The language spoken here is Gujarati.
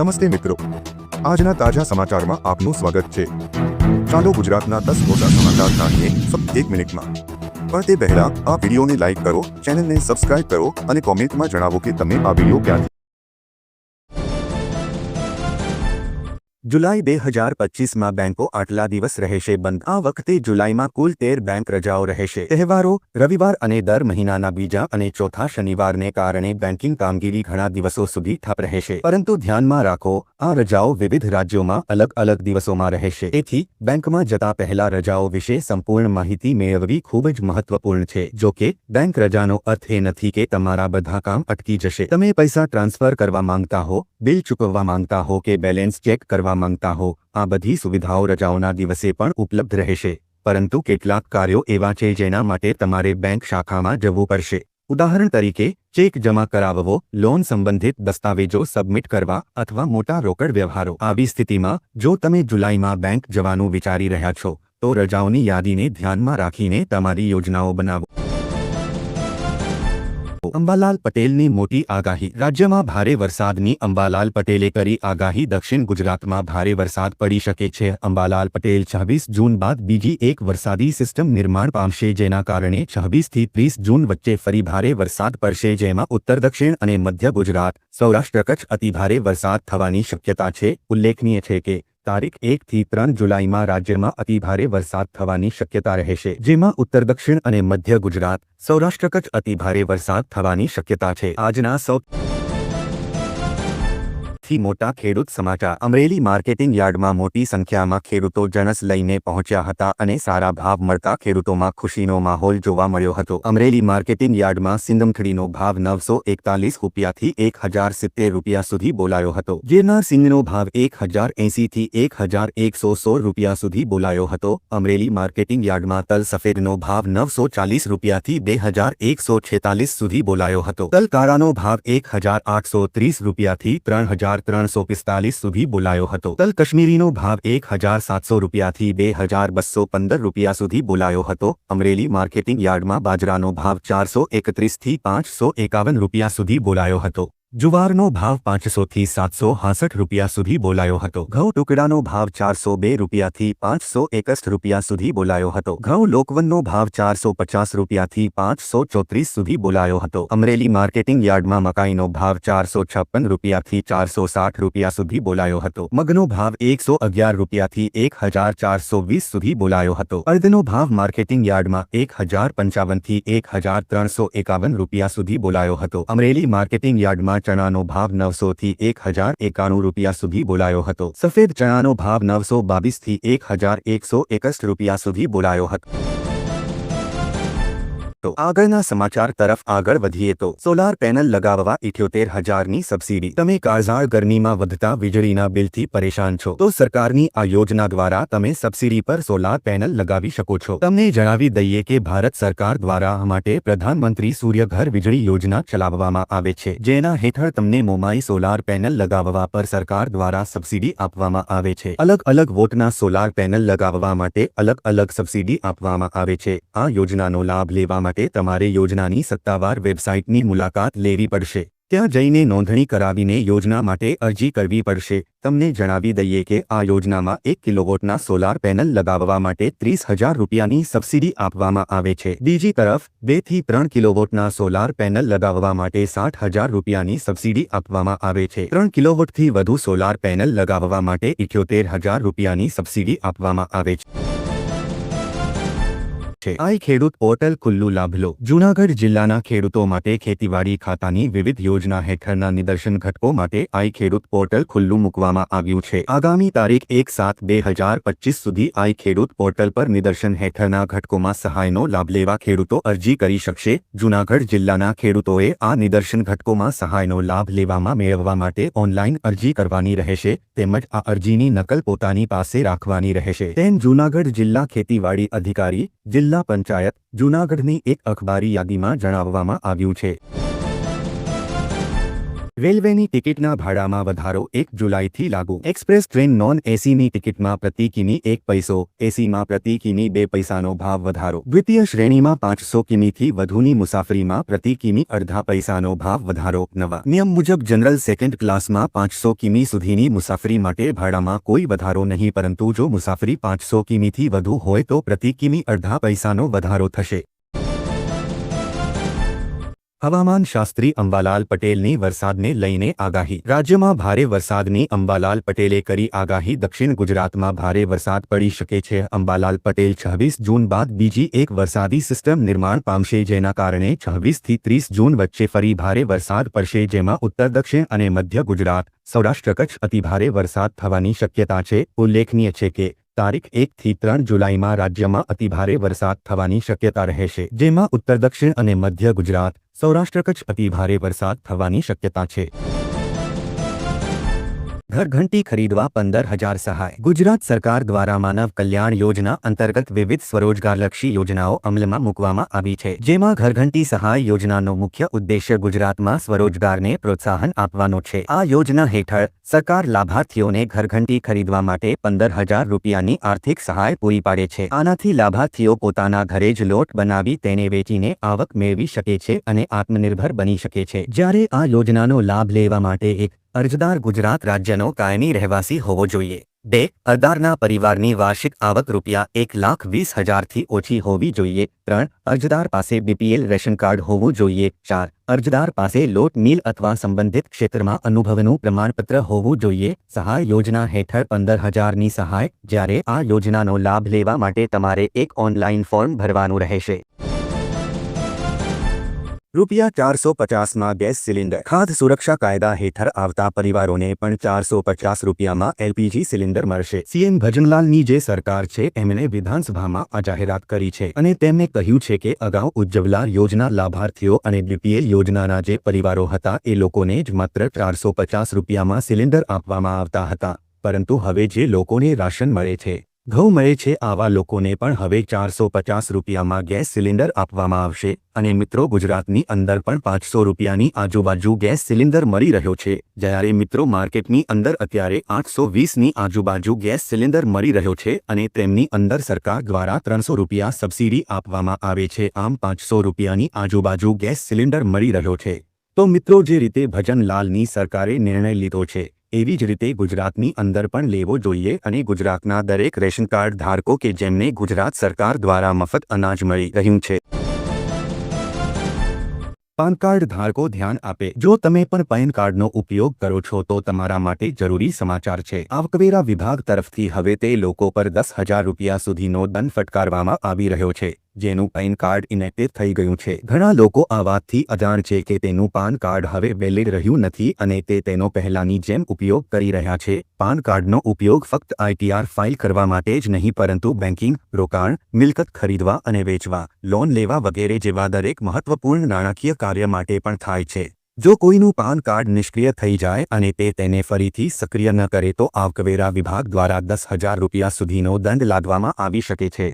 નમસ્તે મિત્રો. આજના તાજા સમાચારમાં આપનું સ્વાગત છે. ચાલો ગુજરાતના દસ મોટા સમાચાર જાણીએ એક મિનિટમાં. પણ તે પહેલા આ વિડીયોને લાઈક કરો, ચેનલને સબસ્ક્રાઇબ કરો અને કોમેન્ટમાં જણાવો કે તમે આ વીડિયો ક્યાંથી જુલાઈ બે હજાર પચીસમાં બેંકો આટલા દિવસ રહેશે બંધ. આ વખતે જુલાઈમાં કુલ તેર બેંક રજાઓ રહેશે. તહેવારો, રવિવાર અને દર મહિનાના બીજા અને ચોથા શનિવારને કારણે બેન્કિંગ કામગીરી ઘણા દિવસો સુધી ઠપ રહેશે. પરંતુ ધ્યાનમાં રાખો, આ રજાઓ વિવિધ રાજ્યોમાં અલગ અલગ દિવસોમાં રહેશે. તેથી બેંકમાં જતા પહેલા રજાઓ વિશે સંપૂર્ણ માહિતી મેળવવી ખૂબ જ મહત્વપૂર્ણ છે. જો કે બેંક રજાનો અર્થ એ નથી કે તમારા બધા કામ અટકી જશે. તમે પૈસા ટ્રાન્સફર કરવા માંગતા હો, બિલ ચૂકવવા માંગતા હો કે બેલેન્સ ચેક કરવા માંગતા હો. આ બધી સુવિધાઓ રજાઓના દિવસે પણ ઉપલબ્ધ રહેશે. પરંતુ કેટલાક કાર્યો એવા છે જેના માટે તમારે બેંક શાખામાં જવું પડશે. ઉદાહરણ તરીકે, ચેક જમા કરાવવો, લોન સંબંધિત દસ્તાવેજો સબમિટ કરવા અથવા મોટા રોકડ વ્યવહારો. આવી સ્થિતિમાં, જો તમે જુલાઈમાં બેંક જવાનું વિચારી રહ્યા છો, તો રજાઓની યાદીને ધ્યાનમાં રાખીને તમારી યોજનાઓ બનાવો. અંબાલાલ પટેલની મોટી આગાહી. રાજ્યમાં ભારે વરસાદની અંબાલાલ પટેલે કરી આગાહી. દક્ષિણ ગુજરાતમાં ભારે વરસાદ પડી શકે છે. અંબાલાલ પટેલ છવ્વીસ જૂન બાદ બીજી એક વરસાદી સિસ્ટમ નિર્માણ પામશે, જેના કારણે છવ્વીસથી ત્રીસ જૂન વચ્ચે ફરી ભારે વરસાદ પડશે, જેમાં ઉત્તર, દક્ષિણ અને મધ્ય ગુજરાત, સૌરાષ્ટ્ર કચ્છ અતિભારે વરસાદ થવાની શક્યતા છે. ઉલ્લેખનીય છે કે તારીખ એકથી ત્રણ જુલાઈમાં રાજ્યમાં અતિભારે વરસાદ થવાની શક્યતા રહેશે, જેમાં ઉત્તર, દક્ષિણ અને મધ્ય ગુજરાત સૌરાષ્ટ્ર કચ્છ અતિભારે વરસાદ થવાની શક્યતા છે. આજના સૌ થી મોટા ખેડૂત સમાચાર. અમરેલી માર્કેટિંગ યાર્ડમાં મોટી સંખ્યામાં ખેડૂતો જણસ લઈને પહોંચ્યા હતા અને સારા ભાવ મળતા ખેડૂતોમાં ખુશીનો માહોલ જોવા મળ્યો હતો. અમરેલી માર્કેટિંગ યાર્ડમાં સિંદમખડીનો ભાવ નવસો એકતાલીસ રૂપિયાથી એક હજાર સિત્તેર રૂપિયા સુધી બોલાયો હતો. ગિરનાર સિંગનો ભાવ એક હજાર એંસીથી એક હજાર એકસો સોળ રૂપિયા સુધી બોલાયો હતો. અમરેલી માર્કેટિંગ યાર્ડમાં તલ સફેદનો ભાવ નવસો ચાલીસ રૂપિયાથી બે હજાર એકસો છેતાલીસ સુધી બોલાયો હતો. તલ કાળાનો ભાવ એક હજાર આઠસો ત્રીસ રૂપિયાથી ત્રણ હજાર ત્રણસો પિસ્તાલીસ સુધી બોલાયો હતો. તલ કશ્મીરીનો ભાવ એક હજાર સાતસો રૂપિયાથી બે હજાર બસો પંદર રૂપિયા સુધી બોલાયો હતો. અમરેલી માર્કેટિંગ યાર્ડમાં બાજરાનો ભાવ ચારસો એકત્રીસથી પાંચસો એકાવન રૂપિયા સુધી બોલાયો હતો. જુવારનો ભાવ પાંચસોથી સાતસો હાસઠ રૂપિયા સુધી બોલાયો હતો. ઘઉં ટુકડાનો ભાવ ચારસો બે રૂપિયાથી પાંચસો એકસઠ રૂપિયા સુધી બોલાયો હતો. ઘઉં લોકવનનો ભાવ ચારસો પચાસ રૂપિયાથી પાંચસો ચોત્રીસ સુધી બોલાયો હતો. અમરેલી માર્કેટિંગ યાર્ડમાં મકાઈનો ભાવ ચારસો છપ્પન રૂપિયાથી ચારસો સાઠ રૂપિયા સુધી બોલાયો હતો. મગનો ભાવ એકસો અગિયાર રૂપિયાથી એક હજાર ચારસો વીસ સુધી બોલાયો હતો. અર્ધનો ભાવ માર્કેટિંગ યાર્ડમાં એક હજાર પંચાવનથી એક હજાર ત્રણસો એકાવન રૂપિયા સુધી બોલાયો હતો. અમરેલી માર્કેટિંગ યાર્ડમાં ચણાનો ભાવ નવસોથી એક હજાર એકાણું રૂપિયા સુધી બોલાયો હતો. સફેદ ચણાનો ભાવ નવસો બાવીસથી એક હજાર એકસો એકસઠ રૂપિયા સુધી બોલાયો હતો. તો આગળના સમાચાર તરફ આગળ વધીએ તો સોલાર પેનલ લગાવવા ઇઠ્યોતેર હજારની સબસિડી તમે કાળઝાળ ગરમીમાં વધતા વીજળીના બિલથી પરેશાન છો. તો સરકારની આ યોજના દ્વારા તમે સબસિડી પર સોલાર પેનલ લગાવી શકો છો. તમને જણાવી દઈએ કે ભારત સરકાર દ્વારા માટે પ્રધાનમંત્રી સૂર્યઘર વીજળી યોજના ચલાવવામાં આવે છે. જેના હેઠળ તમને મોમાઈ સોલાર પેનલ લગાવવા પર સરકાર દ્વારા સબસિડી આપવામાં આવે છે. અલગ અલગ વોટના સોલાર પેનલ લગાવવા માટે અલગ અલગ સબસિડી આપવામાં આવે છે. આ યોજનાનો લાભ લેવા તમારે યોજનાની સત્તાવાર વેબસાઇટની મુલાકાત લેવી પડશે. ત્યાં જઈને નોંધણી કરાવીને યોજના માટે અરજી કરવી પડશે. તમને જણાવી દઈએ કે આ યોજનામાં એક કિલોવોટના સોલાર પેનલ લગાવવા માટે ત્રીસ હજાર રૂપિયાની સબસિડી આપવામાં આવે છે. બીજી તરફ, બેથી ત્રણ કિલોવોટના સોલાર પેનલ લગાવવા માટે સાઠ હજાર રૂપિયાની સબસિડી આપવામાં આવે છે. ત્રણ કિલોવોટથી વધુ સોલાર પેનલ લગાવવા માટે ઇઠ્યોતેર હજાર રૂપિયાની સબસિડી આપવામાં આવે છે. છે. આઈ ખેડૂત પોર્ટલ ખુલ્લું લાભ લો જૂનાગઢ જિલ્લાના ખેડૂતો માટે ખેતીવાડી ખાતાની વિવિધ યોજના હેઠળના નિદર્શન ઘટકો માટે આઈ ખેડૂત પોર્ટલ ખુલ્લું મૂકવામાં આવ્યું છે. આગામી તારીખ એક સાત બે સુધી આઈ ખેડૂત પોર્ટલ પર નિદર્શન હેઠળના ઘટકોમાં સહાયનો લાભ લેવા ખેડૂતો અરજી કરી શકશે. જૂનાગઢ જિલ્લાના ખેડૂતોએ આ નિદર્શન ઘટકોમાં સહાયનો લાભ લેવામાં મેળવવા માટે ઓનલાઈન અરજી કરવાની રહેશે તેમજ આ અરજીની નકલ પોતાની પાસે રાખવાની રહેશે. તેમ જૂનાગઢ જિલ્લા ખેતીવાડી અધિકારી જિલ્લા પંચાયત જૂનાગઢની એક અખબારી યાદીમાં જણાવવામાં આવ્યું છે. રેલવેની ટિકિટના ભાડામાં વધારો એક જુલાઈથી લાગુ. એક્સપ્રેસ ટ્રેન નોન એસીની ટિકિટમાં પ્રતિ કિમી એક પૈસો, એસીમાં પ્રતિ કિમી બે પૈસાનો ભાવ વધારો. દ્વિતીય શ્રેણીમાં પાંચસો કિમીથી વધુની મુસાફરીમાં પ્રતિ કિમી અડધા પૈસાનો ભાવ વધારો. નવા. નિયમ મુજબ જનરલ સેકન્ડ ક્લાસમાં પાંચસો કિમી સુધીની મુસાફરી માટે ભાડામાં કોઈ વધારો નહીં, પરંતુ જો મુસાફરી પાંચસો કિમીથી વધુ હોય તો પ્રતિ કિમી અડધા પૈસાનો વધારો થશે. હવામાન શાસ્ત્રી અંબાલાલ પટેલની વરસાદને લઈને આગાહી. રાજ્યમાં ભારે વરસાદની અંબાલાલ પટેલે કરી આગાહી. દક્ષિણ ગુજરાતમાં ભારે વરસાદ પડી શકે છે. અંબાલાલ પટેલ છવ્વીસ જૂન બાદ બીજી એક વરસાદી સિસ્ટમ નિર્માણ પામશે, જેના કારણે છવ્વીસથી ત્રીસ જૂન વચ્ચે ફરી ભારે વરસાદ પડશે, જેમાં ઉત્તર, દક્ષિણ અને મધ્ય ગુજરાત, સૌરાષ્ટ્ર કચ્છ અતિભારે વરસાદ થવાની શક્યતા છે. ઉલ્લેખનીય છે કે તારીખ એકથી ત્રણ જુલાઈમાં રાજ્યમાં અતિભારે વરસાદ થવાની શક્યતા રહેશે જેમાં ઉત્તર, દક્ષિણ અને મધ્ય ગુજરાત સૌરાષ્ટ્ર કચ્છ અતિભારે વરસાદ થવાની શક્યતા છે. ઘરઘંટી ખરીદવા પંદર હજાર સહાય. ગુજરાત સરકાર દ્વારા માનવ કલ્યાણ યોજના અંતર્ગત વિવિધ સ્વરોજગારલક્ષી યોજનાઓ અમલમાં મૂકવામાં આવી છે, જેમાં ઘરઘંટી સહાય યોજનાનો મુખ્ય ઉદ્દેશ્ય ગુજરાતમાં સ્વરોજગારને પ્રોત્સાહન આપવાનો છે. આ યોજના હેઠળ સરકાર લાભાર્થીઓને ઘરઘંટી ખરીદવા માટે પંદર હજાર રૂપિયાની આર્થિક સહાય પૂરી પાડે છે. આનાથી લાભાર્થીઓ પોતાના ઘરે જ લોટ બનાવી તેને વેચીને આવક મેળવી શકે છે અને આત્મનિર્ભર બની શકે છે. જ્યારે આ યોજનાનો લાભ લેવા માટે એક અરજદાર ગુજરાત રાજ્યનો કાયમી રહેવાસી હોવો જોઈએ. બે, અરજદારના પરિવારની વાર્ષિક આવક રૂપિયા એક લાખ વીસ હજારથી ઓછી હોવી જોઈએ. ત્રણ, અરજદાર પાસે બીપીએલ રેશન કાર્ડ હોવું જોઈએ. ચાર, અરજદાર પાસે લોટ, મિલ અથવા સંબંધિત ક્ષેત્રમાં અનુભવનું પ્રમાણપત્ર હોવું જોઈએ. સહાય યોજના હેઠળ પંદર હજારની સહાય, જ્યારે આ યોજનાનો લાભ લેવા માટે તમારે એક ઓનલાઈન ફોર્મ ભરવાનું રહેશે. રૂપિયા ચારસો પચાસમાં ગેસ સિલિન્ડર ખાદ્ય સુરક્ષા કાયદા હેઠળ આવતા પરિવારોને પણ ચારસો પચાસ રૂપિયામાં એલપીજી સિલિન્ડર મળશે. સીએમ ભજનલાલની જે સરકાર છે, એમણે વિધાનસભામાં આ જાહેરાત કરી છે અને તેમણે કહ્યું છે કે અગાઉ ઉજ્જવલા યોજના લાભાર્થીઓ અને બીપીએલ યોજનાના જે પરિવારો હતા, એ લોકોને જ માત્ર ચારસો પચાસ રૂપિયામાં સિલિન્ડર આપવામાં આવતા હતા. પરંતુ હવે જે લોકોને રાશન મળે છે ઘઉં મળે છે આવા લોકોને પણ હવે ચારસો પચાસ રૂપિયામાં ગેસ સિલિન્ડર આપવામાં આવશે અને મિત્રો ગુજરાતની અંદર પણ પાંચસો રૂપિયાની આજુબાજુ ગેસ સિલિન્ડર મળી રહ્યો છે. જ્યારે મિત્રો માર્કેટની અંદર અત્યારે આઠસો વીસની આજુબાજુ ગેસ સિલિન્ડર મળી રહ્યો છે અને તેમની અંદર સરકાર દ્વારા ત્રણસો રૂપિયા સબસિડી આપવામાં આવે છે. આમ પાંચસો રૂપિયાની આજુબાજુ ગેસ સિલિન્ડર મળી રહ્યો છે. તો મિત્રો જે રીતે ભજનલાલની સરકારે નિર્ણય લીધો છે એવી જ રીતે ગુજરાતની અંદર પણ લેવો જોઈએ અને ગુજરાતના દરેક રેશન કાર્ડ ધારકો કે જેમને ગુજરાત સરકાર દ્વારા મફત અનાજ મળી રહ્યું છે. પાન કાર્ડ ધારકો ધ્યાન આપે. જો તમે પણ પેન કાર્ડનો ઉપયોગ કરો છો તો તમારા માટે જરૂરી સમાચાર છે. આવકવેરા વિભાગ તરફથી હવે તે લોકો પર દસ હજાર રૂપિયા સુધીનો દંડ ફટકારવામાં આવી રહ્યો છે. જેનું પેન કાર્ડ ઇનેક્ટિવ થઈ ગયું છે. ઘણા લોકો આ વાતથી અજાણ છે કે તેનું પાન કાર્ડ હવે વેલિડ રહ્યું નથી અને તે તેનો પહેલાની જેમ ઉપયોગ કરી રહ્યા છે. પાન કાર્ડનો ઉપયોગ ફક્ત આઈટીઆર ફાઇલ કરવા માટે જ નહીં, પરંતુ બેન્કિંગ રોકાણ, મિલકત ખરીદવા અને વેચવા, લોન લેવા વગેરે જેવા દરેક મહત્વપૂર્ણ નાણાકીય કાર્ય માટે પણ થાય છે. જો કોઈનું પાન કાર્ડ નિષ્ક્રિય થઈ જાય અને તે તેને ફરીથી સક્રિય ન કરે તો આવકવેરા વિભાગ દ્વારા દસ હજાર રૂપિયા સુધીનો દંડ લાદવામાં આવી શકે છે.